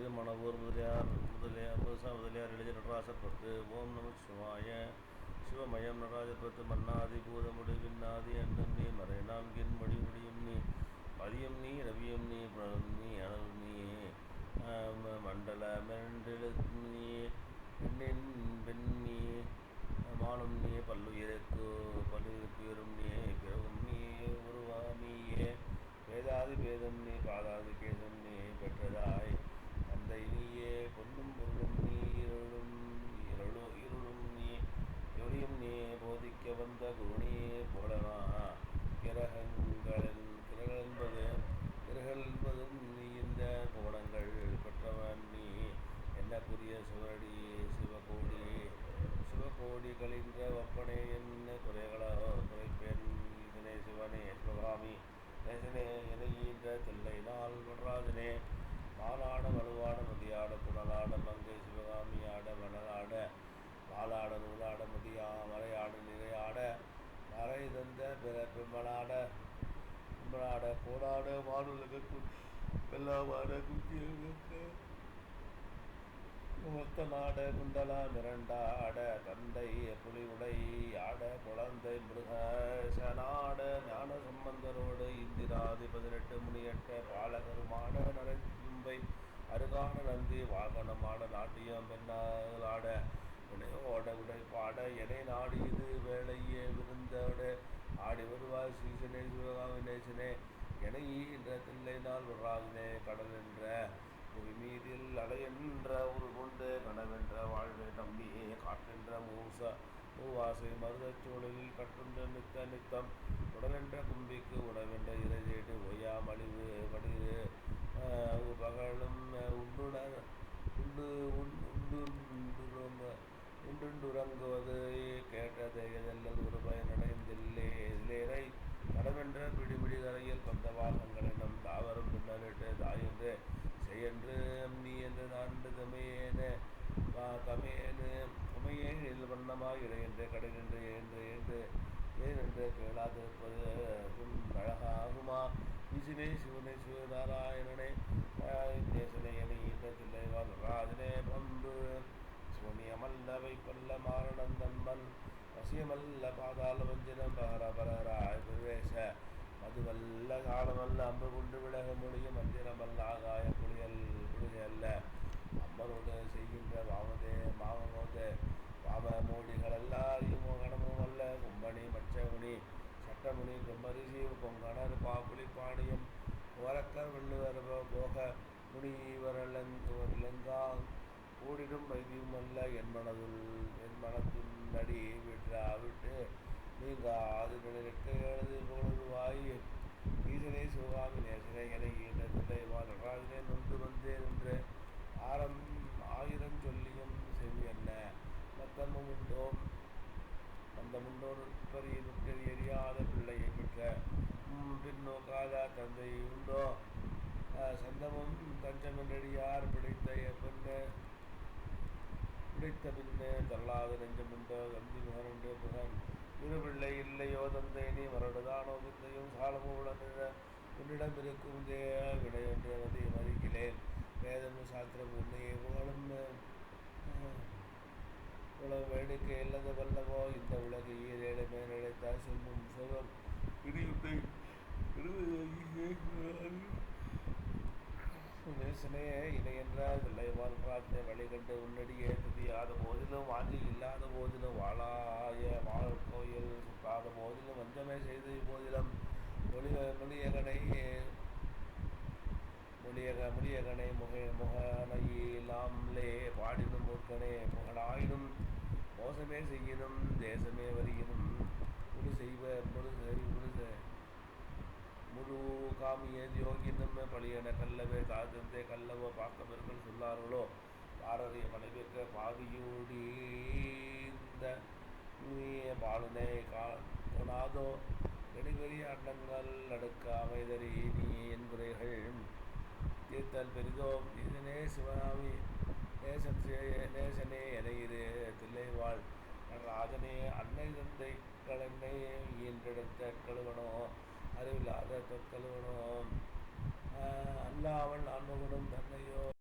திருமணவூர் முதலியார் முதலியார் புதுசா முதலியார் எழுதிய நடராசர் பத்து. ஓம் நம சிவாய. சிவமயம் நடராஜர் பத்து. மன்னாதி பூதமுடி பின்னாதி அண்ணன் நீ மறை நான்கின் மொழி முடியும் நீ. பதியம் நீ ரவியம் நீ பழம் நீ அளவு நீ மண்டல மெண்டெழு நீ போதிக்க வந்த குருணி போலனா கிரகங்களின் கிரகங்கள் என்பது கிரகங்கள் என்பதும் நீ இந்த கோடங்கள் பெற்றவன் நீ. என்ன சிவடி சிவகோடி? சிவகோடி சிவகோடிகளின்ற ஒப்பனை என்ன குறைகளோ குறைப்பேன்? இதனை சிவனே சிவகாமி நேசனே எனையீன்ற தில்லை நாள் நடராஜனே. வலுவாட மதியாட புனலாட மங்கை சிவகாமி ஆட மணலாட பாலாட நூலாட மதிய மலையாட நிறையாட மறை தந்த பிற பிம்மலாட பிம்மலாட கோடாட வானுலக வெள்ளாவாட குத்திய மொத்த நாட குண்டலா மிரண்டாட தந்தை புலிவுடை ஆட குழந்தை மிருகசனாட ஞான சம்பந்தரோடு இந்திராதி பதினெட்டு முனியட்ட பாலகருமான நரம்பை அருகான நந்தி வாகனமான நாட்டியம் பெண்ணாட வினையோட உடை பாட எனை நாடியது வேலையே விருந்தோட ஆடி வருவாய் சீசனே சிவகாமினேசனே என ஈன்ற தில்லை நாள் வராதினே கடல் என்ற புவி மீதில் அலையென்ற ஒரு கொண்டு கனவென்ற வாழ்வை நம்பியே காட்டென்ற மூச மூவாசை மருதச் சூழலில் நித்த நித்தம். உடலென்ற கும்பிக்கு உடவென்ற இறைதேடு ஒய்யா மலிவு வடிவு பகலும் உண்டுட உண்டு உண்டு உண்டு உண்டுண்டுறங்குவது கேட்டதை எதெல்லாம் ஒரு பயனடைந்தில்லே. இதிலேரை கடவென்ற பிடிபிடி கரையில் பந்த நம் தாவரம் பின்னரிட்டு தாயென்று செய்யன்று நீ என்று நான்கு தமையேன தமையேனு கமையேனில் இதில் வண்ணமாக இடை என்று என்று ஏனென்று கேளாதிருப்பது துன் அழகாகுமா? ஈசினே சிவனை சிவநாராயணனை தேசனை என ஈன்றதில்லை ராஜனே பந்து பல்லவை பல்ல மாரணந்தம்மன் வசியமல்ல பாதாள வஞ்சனம் பகர பிரவேச. மதுவல்ல காலமல்ல அம்பு கொண்டு விலக முடியும் மந்திரமல்ல ஆகாய புலியல் புலியல்ல. அம்மனோடு செய்கின்ற வாமதே மாமனோடு வாம மோடிகள் எல்லாரையும் கணமும் அல்ல. கும்பணி மச்சமுனி சட்டமுனி பிரம்மரிசி கொங்கணர் பாப்புலி பாணியம் வரக்கர் வெள்ளுவர் போக முனிவரலங்கா கூடிடும் வைத்தியம் அல்ல என் மனதுள் என் மனத்தின் அடி விட்டு விட்டு நீங்க அது நிலைக்க எழுது பொழுதுவாய் ஈசனே சிவகாமி நேசனே என தில்லை நடராஜனே நொந்து வந்தேன் என்று ஆரம் ஆயிரம் சொல்லியும் செவி என்ன? மத்தமும் உண்டோம். அந்த முன்னோர் பரிய எரியாத பிள்ளையை பெற்ற பின்னோக்காத தந்தை உண்டோ? சந்தமும் தஞ்சமென்றடியார் பிடித்த பெண்ணு பிடித்த பின்னே தள்ளாத நெஞ்சமுண்டோ கம்பி முகனுண்டோ புகன் இருபிள்ளை இல்லையோ தந்தை நீ மரடுதானோ விந்தையும் சாலமோ உடனிட உன்னிடம் இருக்கும் தே விடையொன்று மதி மதிக்கிறேன். வேதம் சாத்திரம் உன்னையே புகழும் உலக வேடிக்கை இல்லது வல்லவோ இந்த உலகு ஈரேழு மேலடைத்த சொல்லும் சிவம் இடியுத்தை நேசனே இணை என்றால் இல்லை வாழ்வார்த்தை வழிகண்டு உன்னடியே துதியாத போதிலும் வாங்கி இல்லாத போதிலும் வாழாய வாழ் கோயில் சுற்றாத போதிலும் வஞ்சமே செய்து போதிலும் மொழி மொழியகனை மொழியக மொழியகனை முக முகனையிலாம்லே பாடினும் மூர்க்கனே புகழாயினும் மோசமே செய்யினும் தேசமே வருகினும் முழு செய்வ முழு முழு முழு ஏது யோகினம் பழியன கல்லவே காதந்தே கல்லவோ பார்க்கவர்கள் சொல்லார்களோ? பாரதிய மனைவிக்க பாவியூடி பாலுனே காணாதோ? நெடுவெறிய அண்டங்கள் அடுக்க அமைதறி நீ என்புரைகள் தீர்த்தல் பெரிதோ? இதனே சிவனாமி நேசத்தே நேசனே எனையிரு தில்லைவாள் ராஜனே அன்னை தந்தை கலனை ஈன்றெடுத்த கழுவனோ? அறிவில்லாத தொற்கழுவனோ அல்லாமல் ஆன்மகுணம் தன்னையோ